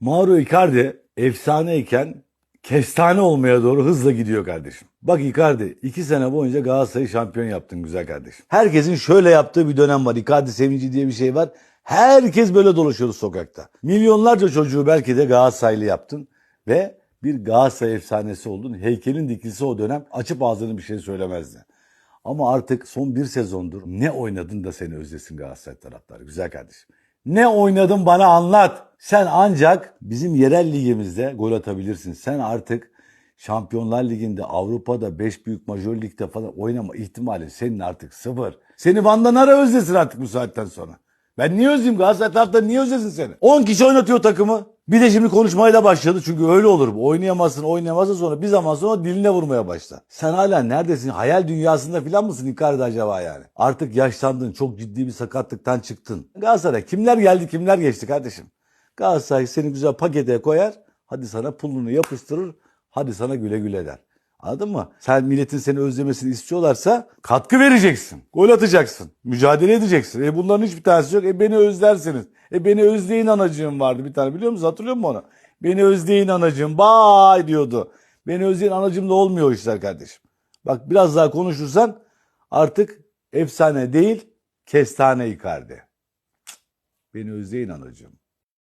Mauro Icardi efsaneyken kestane olmaya doğru hızla gidiyor kardeşim. Bak Icardi iki sene boyunca Galatasaray'ı şampiyon yaptın güzel kardeşim. Herkesin şöyle yaptığı bir dönem var. Icardi sevinci diye bir şey var. Herkes böyle dolaşıyor sokakta. Milyonlarca çocuğu belki de Galatasaraylı yaptın ve bir Galatasaray efsanesi oldun. Heykelin dikilse o dönem açıp ağzını bir şey söylemezdi. Ama artık son bir sezondur ne oynadın da seni özlesin Galatasaray taraftarı. Güzel kardeşim. Ne oynadın bana anlat. Sen ancak bizim yerel ligimizde gol atabilirsin. Sen artık Şampiyonlar Ligi'nde, Avrupa'da, 5 büyük majör ligde falan oynama ihtimali senin artık sıfır. Seni Van Nara özlesin artık bu saatten sonra. Ben niye özleyeyim Galatasaray taraftarı niye özlesin seni? 10 kişi oynatıyor takımı. Bir de şimdi konuşmayla başladı çünkü öyle olur bu. Oynayamazsın oynayamazsın sonra bir zaman sonra diline vurmaya başla. Sen hala neredesin? Hayal dünyasında falan mısın Icardi acaba yani? Artık yaşlandın çok ciddi bir sakatlıktan çıktın. Galatasaray kimler geldi kimler geçti kardeşim? Galatasaray seni güzel pakete koyar. Hadi sana pulunu yapıştırır. Hadi sana güle güle der. Anladın mı? Sen milletin seni özlemesini istiyorlarsa katkı vereceksin. Gol atacaksın. Mücadele edeceksin. E bunların hiçbir tanesi yok. E beni özlersiniz. E beni özleyin anacığım vardı bir tane biliyor musun? Hatırlıyor musun onu? Beni özleyin anacığım. Bay diyordu. Beni özleyin anacığım da olmuyor işler kardeşim. Bak biraz daha konuşursan artık efsane değil kestane Icardi. Beni özleyin anacığım.